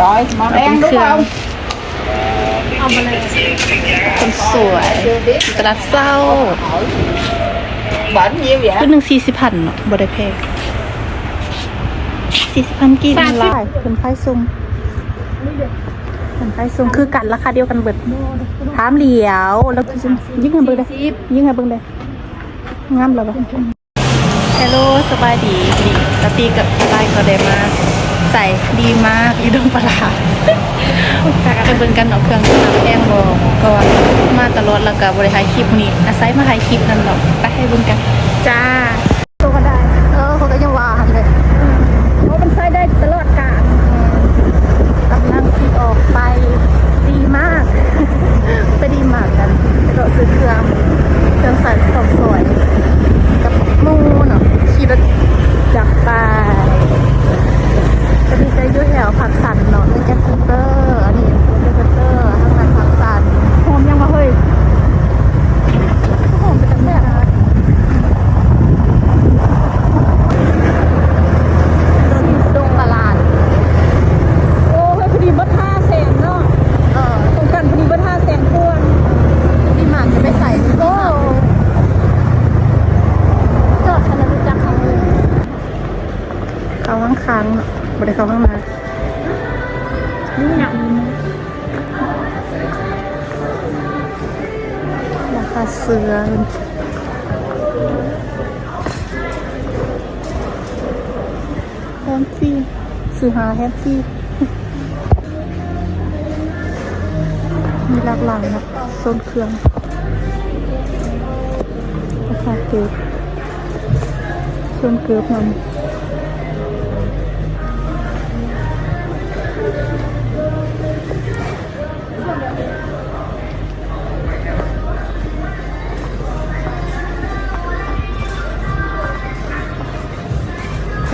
Rồi, màu đen đúng không? เอามาเลยคนสวยตลาดเศร้า Bển nhiêu vậy? ชุดหนึ่งสี่สิบพันเนาะบไดแพงสี่สิบพันกี่ลายเป็นไฟซุงเป็นไฟซุงคือกันราคาเดียวกันเบิดถามเหลียว แล้วก็ยิ่งเงินเบิดเลยยิ่งเงินเบิดเลยงามแล้วปะฮัลโหลสบายดีนี่ตาตีกับไลน์ก็ได้มา ใส่ดีมากอีดงปลาร้ากะไปเบิ่งกันเนาะเครื่องทำแอ่งบอก็มาตลอดแล้วก็บริหารคลิปนี้อาศัยมาถ่ายคลิปนั่นเนาะไปให้เบิ่งกันจ้าตัวก็ได้ เออเขาก็ยังว่าหันเลยเพราะมันใช้ได้ตลอดกาลกำลังที่ออกไปดีมาก ไปดีมากกันไปโดดซื้อเครื่องเครื่องใส่ของสวย กับหมูเนาะขี่รถจักรไป จะมีใจยุ่ยแถว ผักสันเนาะเป็นแกนเซนเตอร์อันนี้เป็นเซนเตอร์ข้างในผักสันหอมยังมาเฮ้ยหอมเป็นตั้งแต่นะดงตลาด โอ้ยพอดีบัตห้าแสนเนาะ เออ ตรงกันพอดีบัตห้าแสนควร พี่หมากจะไม่ใส่โอ้จอดฉันรู้จักเขาเลยเขาข้างค้างๆเนาะบริเขาข้างใน นี่หนักราคาเสือแฮมฟี่ซื้อหาแฮมฟี่มีหลากหลายนะโซนเครื่องราคาเกือบโซนเกือบมัน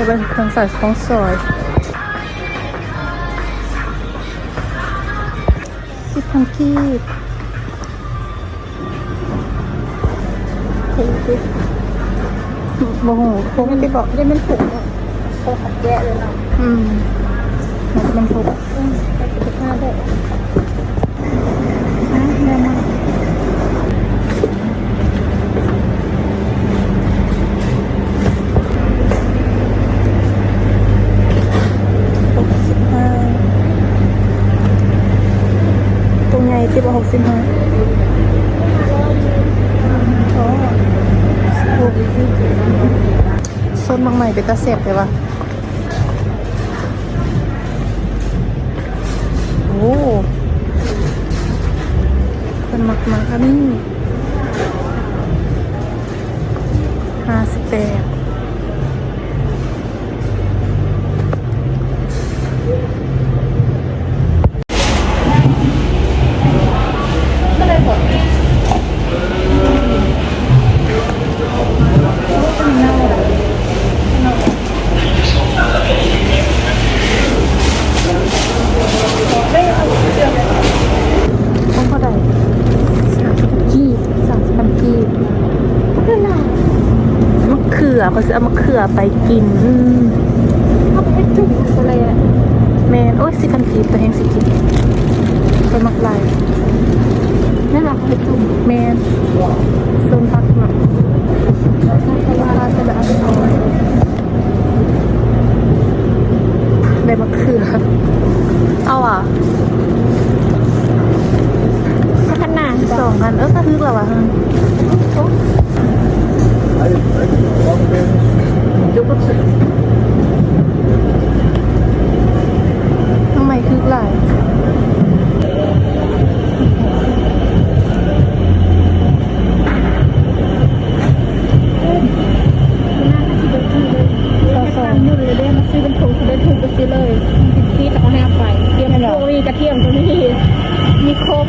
เป็นเครื่องใส่ของสอยสิบพันกีบโมโหโค้งไม่ได้บอกยังเป็นถุงอะโอ้ขัดแยะเลยเนาะอืมมันจะเป็นถูก อืมไปสิบห้าได้ นะแม่มากหกสิบห้า ตรงไงที่บหกสิบห้าส้นบางใหม่เป็นตาเสียบเลยวะโอ้เป็นมักมากค่ะนี่ะเขือเขาจะเอามะเขือไปกินอืมเอาไปจุ่มอะไรอะแมนโอ้ยสิพันกีบตัวแห้งสิกีบไปมักลายนั่นแหละไปจุ่มแมนโซนพักหน่อยเพราะว่าจะแบบเอาได้มะเขือเอาอะขนาดสองกันเออก็ทึกแล้วอะ กระเทียมตัวนี้มีครบ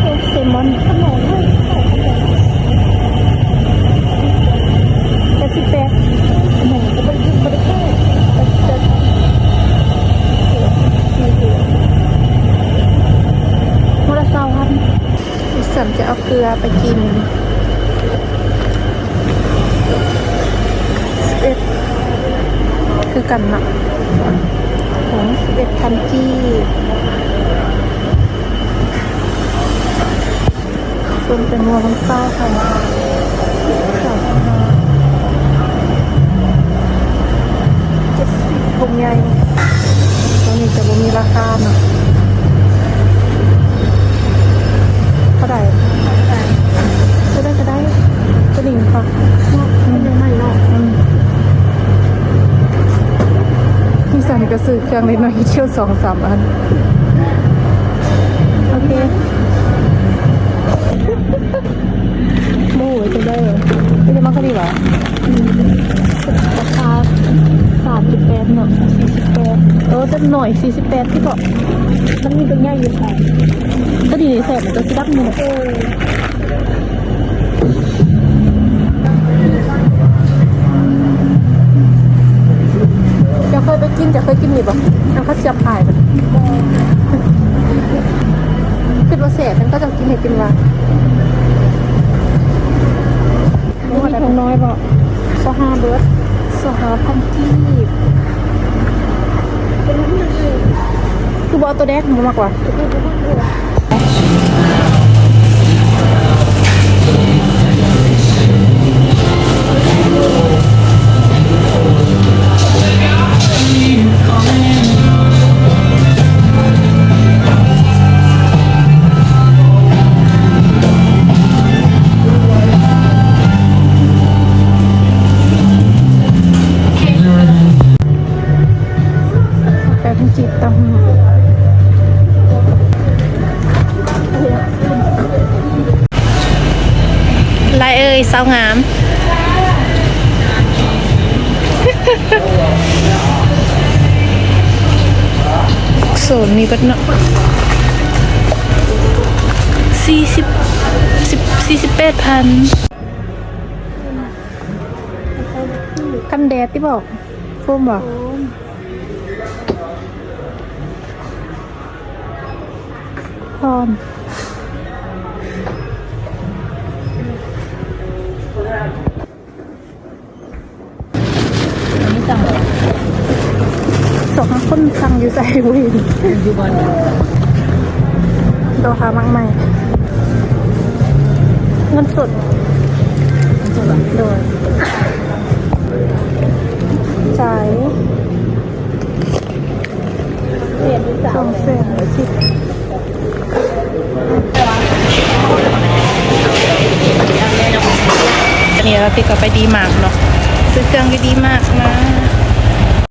โอ้เซมอนขนมกระชิแปดขนมก็ไม่ได้ไม่ได้แค่แต่แต่ไม่ถูกโมระเซาครับดิฉันจะเอาเกลือไปกินสิบเอ็ด คือกันเนาะของสิบเอ็ดพันกี้ส่วนเป็นวัวมันเศร้าค่ะนห้าเจ็ดสิบพงใหญ่ตัวนี้จะมีราคาเนาะ สันก็ซื้อเครื่องเล็กน้อยเที่ยวสองสามอัน โอเคโม่จะได้เหรอไม่ได้มากก็ดีเหรอราคาสามสิบแปดเนาะสี่สิบแปดเออจะหน่อยสี่สิบแปดที่บอกมันมีตัวใหญ่อยู่ค่ะก็ดีในแสบมันก็สิดับมือเออ นจะเคยกินหรือเปล่าทางเขาจับขายมันคิดว่าแสบมันก็จะกินให้กินว่าไม่มีของน้อยบอกสหาเบิร์ดสหาพันกีบเป็นน้ำหนักเลยคือบอลตัวแดกมันมากกว่า เป็นน้ำหนักเลยแปดพันกีบตำลายเอ้ยสาวงาม โซนมีบัดเนาะสี่สิบสิบสี่สิบแปดพันกันแดดที่บอกโฟมบอก พรสองคนสั่งอยู่ใส่วินอยู่บนโดหามากใหม่เงินสดโดยจ่ายเปลี่ยนที่สาสมองแสนสิบ นนี้เราติดกับไปดีมากเนาะซื้อเครื่องก็ดีมากนะ